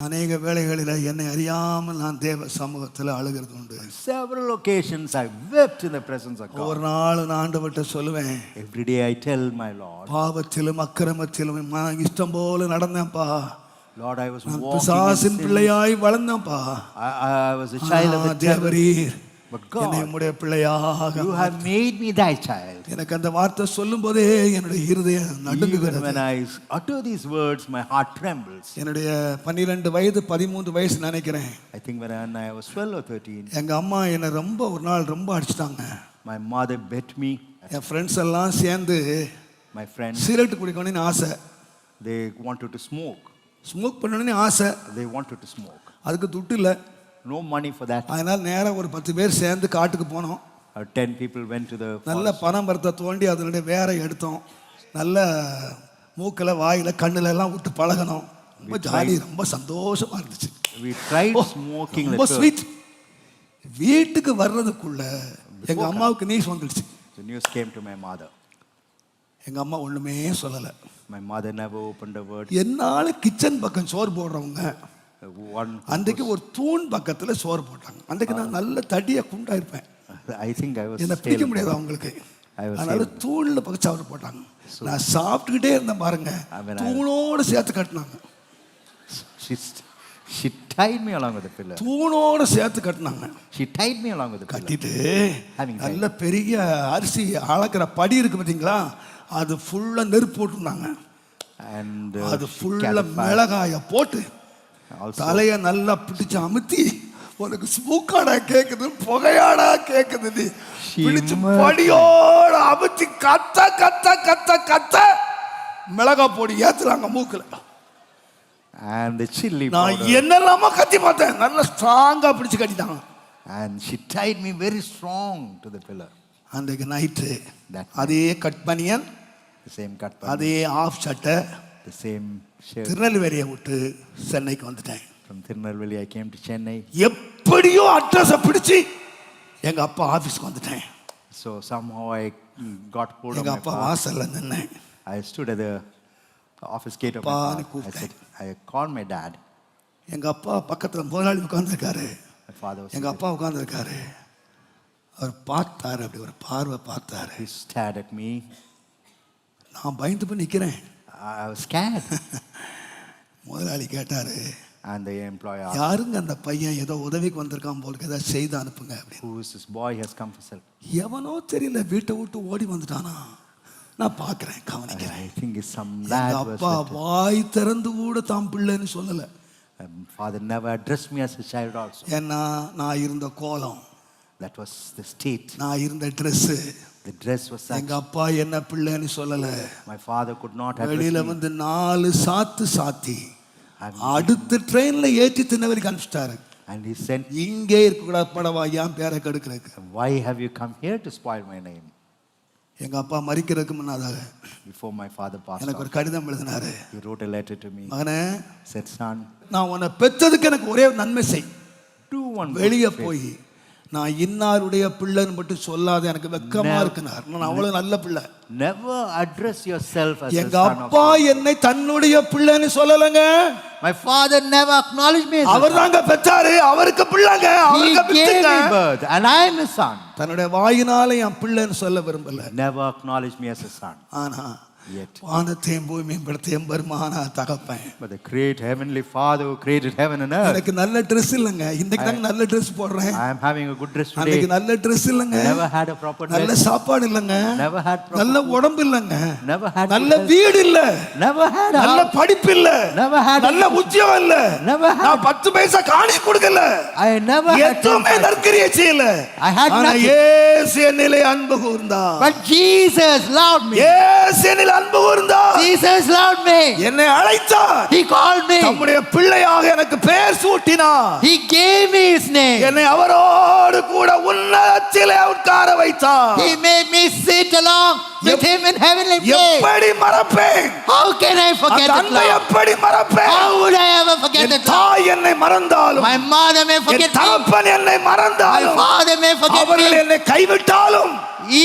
அநேக வேளைகளில் என்னை அறியாமல் நான் தேவ சமூகத்தில் அழுகிறது உண்டு Several occasions I wept in the presence of God. ஒவ்வொரு நாளும் நான் ஆண்டவர்கிட்ட சொல்லுவேன் Every day I tell my Lord, பாவத்திலும் அக்கிரமத்திலும் நான் இஷ்டம் போல நடந்தேன்ப்பா Lord, I was walking in பிசாசின். பிள்ளையாய் வளர்ந்தேன்ப்பா I, I was a child of the devil. தேவரீர் But என்னை God, உம்முடைய பிள்ளையாக you have made me thy child. எனக்கு அந்த வார்த்தை சொல்லும் போதே என்னுடைய இருதயம் நடுங்குகிறது when I utter these words, my heart trembles. என்னுடைய பன்னிரெண்டு வயது பதிமூன்று வயசு நினைக்கிறேன் I think when I was 12 or 13, எங்க அம்மா என்னை ரொம்ப ஒரு நாள் ரொம்ப அடிச்சிட்டாங்க my mother bet me, என் ஃப்ரெண்ட்ஸ் எல்லாம் சேர்ந்து my friends, சிகரெட் குடிக்கணும்னு ஆசை they wanted to smoke. Smoke பண்ணணும்னு ஆசை They wanted to smoke. அதுக்கு துட்டு இல்லை No money for that. அதனால் நேராக ஒரு பத்து பேர் சேர்ந்து காட்டுக்கு போனோம். 10 people went to the நல்ல forest. பனைமரத்தை தோண்டி அதனுடைய வேரை எடுத்தோம். நல்ல மூக்கில் வாயில் கண்ணுல எல்லாம் விட்டு பழகணும். ரொம்ப ஜாலி ரொம்ப சந்தோஷமா இருந்துச்சு. We tried ஓ, smoking ரொம்ப ஸ்வீட் வீட்டுக்கு வர்றதுக்குள்ள எங்க அம்மாவுக்கு நீஸ் வந்துடுச்சு. The news came to my mother. எங்க அம்மா ஒண்ணுமே சொல்லலை. My mother never opened a word. என்னால கிச்சன் பக்கம் சோறு போடுறவங்க அன்றைக்கு ஒரு தூண் பக்கத்துல சோறு போட்டாங்க. அன்றைக்கு நான் நல்ல தடியா குண்டா இருப்பேன். I think I was என்னை பிடிக்க. முடியாது அவங்களுக்கு. அதனால தூண்ல பக்கம் சோறு போட்டாங்க. நான் சாப்பிட்டுக்கிட்டே இருந்தேன் பாருங்க. தூணோடு சேர்த்து கட்டினாங்க. Along with the pillar. தூணோடு சேர்த்து கட்டினாங்க. Me along with the pillar. கட்டிட்டு நல்ல பெரிய அரிசி அளக்கிற படி இருக்கு பார்த்தீங்களா அது ஃபுல்லா நெருப்பு போட்டுருந்தாங்க. And uh, அது she ஃபுல்லா carried fire. மிளகாய போட்டு தலைய நல்லா பிடிச்சு அமுத்தி உனக்கு ஸ்மூக்காடா கேக்குது புகையாடா கேக்குது நீ பிடிச்சு. படியோட அமுத்தி கத்த கத்த கத்த கத்த மிளகா பொடி ஏத்துறாங்க மூக்குல and the chili நான். என்னெல்லாமோ கத்தி பார்த்தேன் நல்லா ஸ்ட்ராங்கா பிடிச்சு கட்டிட்டாங்க And she tied me very strong to the pillar. அன்றைக்கு நைட்டு அதே கட் பனியன் cut, button, அதே ஆஃப் சட்டை the same. திருநெல்வேலியை விட்டு சென்னைக்கு வந்துட்டேன் From Tirunelveli, I came to Chennai. எப்படியோ அட்ரஸை பிடிச்சு எங்க அப்பா ஆபீஸ்க்கு வந்துட்டேன் So somehow I got hold of எங்க my அப்பா father. வாசல்ல நின்னேன் I stood at the office gate of my அப்பான்னு father. I said, I called my dad. எங்க அப்பா பக்கத்துல முதலாளி உட்கார்ந்துருக்காரு My father was எங்க seated. அப்பா உட்கார்ந்துருக்காரு அவர் பார்த்தாரு அப்படி ஒரு பார்வை பார்த்தாரு He stared at me. நான் பயந்து போய் நிக்கிறேன் I was scared. முதலாளி கேட்டாரு And the employer asked, யாருங்க அந்த பையன் ஏதோ உதவிக்கு வந்திருக்கான் போலுக்கு ஏதாவது செய்து அனுப்புங்க அப்படின்னு Who is this boy? He has come for help. எவனோ தெரியல வீட்டை விட்டு ஓடி வந்துட்டானா நான் பார்க்கிறேன் கவனிக்கிறேன் I think it's some எங்க lad was அப்பா வாய் திறந்து கூட தாம் பிள்ளைன்னு சொல்லல um, Father never addressed me as a child also. ஏன்னா நான் இருந்த கோலம் That was the state. நான் இருந்த dress The dress was such. எங்க அப்பா என்ன பிள்ளைன்னு சொல்லல My father could not address வெளியில. வந்து நாலு சாத்து சாத்தி அடுத்த ட்ரெயின்ல ஏற்றி தின்னவருக்கு அனுப்பிச்சிட்டாரு And he sent, இங்கே இருக்கக்கூடாது படவா ஏன் பேரை கெடுக்கிறதுக்கு Why have you come here to spoil my name? எங்க அப்பா மறிக்கிறதுக்கு முன்னாதாக Before my father passed எனக்கு ஒரு கடிதம் எழுதினாரு he wrote a letter to me. மகனே Said, Son, நான் உன்னை பெற்றதுக்கு எனக்கு ஒரே நன்மை செய் do one வெளியே. போய் நான் இன்னாருடைய பிள்ளைன்னு மட்டும் சொல்லாத எனக்கு வெக்கமா. இருக்குனார் நான் அவ்வளவு நல்ல பிள்ளை Never address yourself as எங்க அப்பா என்னை தன்னுடைய பிள்ளைன்னு சொல்லலைங்க My father never acknowledged me as a அவர். தாங்க பெற்றாரு அவருக்கு பிள்ளைங்க அவருக்கு me birth and I am his son. தன்னுடைய வாயினால என் பிள்ளைன்னு சொல்ல விரும்பல Never acknowledged me as a son. ஆனா Yet. வானத்தையும் பூமியும் படுத்தையும் பெருமானா தகப்பேன் But the great heavenly father who created heaven and earth. எனக்கு நல்ல ட்ரெஸ் இல்லைங்க இன்னைக்கு தாங்க நல்ல ட்ரெஸ் போடுறேன் I am having a good dress அன்னைக்கு today. நல்ல ட்ரெஸ் இல்லைங்க Never had a proper நல்ல dress. சாப்பாடு இல்லைங்க Never had proper நல்ல உடம்பு இல்லைங்க Never had நல்ல. வீடு இல்ல Never had a நல்ல. படிப்பு இல்ல Never had நல்ல உத்தியோகம் இல்ல Never had- நான் பத்து பைசா காணி கொடுக்கல I never had எதுவுமே ten நற்கிரிய செய்யல I had ஆனா nothing. இயேசு என்னிலே அன்பு கூர்ந்தா But Jesus loved me. இயேசு என்னில் அன்பு கூர்ந்தா Jesus loved me. என்னை அழைத்தார் He called me. தம்முடைய பிள்ளையாக எனக்கு பெயர் சூட்டினார் He gave me his name. என்னை அவரோடு கூட உன்னதத்திலே உட்கார வைத்தார் He made me sit along with him in heavenly place. எப்படி மறப்பேன் How can I forget that அன்பை love? எப்படி மறப்பேன் How would I ever forget that love? தாய் என்னை மறந்தாலும் My mother may forget me. தகப்பன் என்னை My மறந்தாலும் father may forget அவர்கள் me. என்னை கைவிட்டாலும்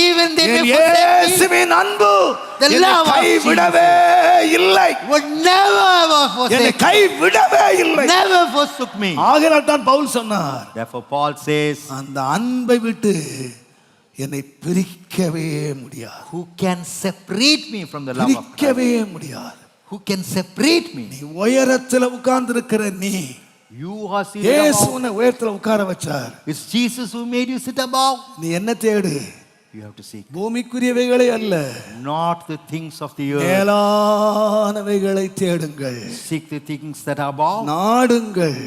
Even they may forsake me, அன்பு The என்னை love of கைவிடவே இல்லை would never ever என்னை forsake me. கைவிடவே இல்லை Never forsook me. ஆகையால் தான் பவுல் சொன்னார் Therefore, Paul says, அந்த அன்பை விட்டு என்னை பிரிக்கவே முடியாது Who can separate me from the love of Christ? பிரிக்கவே முடியாது Who can separate me? நீ உயரத்துல உட்கார்ந்து இருக்கிற நீ You are seated இயேசு. உன்னை உயரத்துல உட்கார வச்சார் It's Jesus who made you sit above. நீ என்ன தேடு You have to seek பூமிக்குரியவைகளை அல்ல not the things of the earth. மேலானவைகளை தேடுங்கள் Seek the things that are above. நாடுங்கள்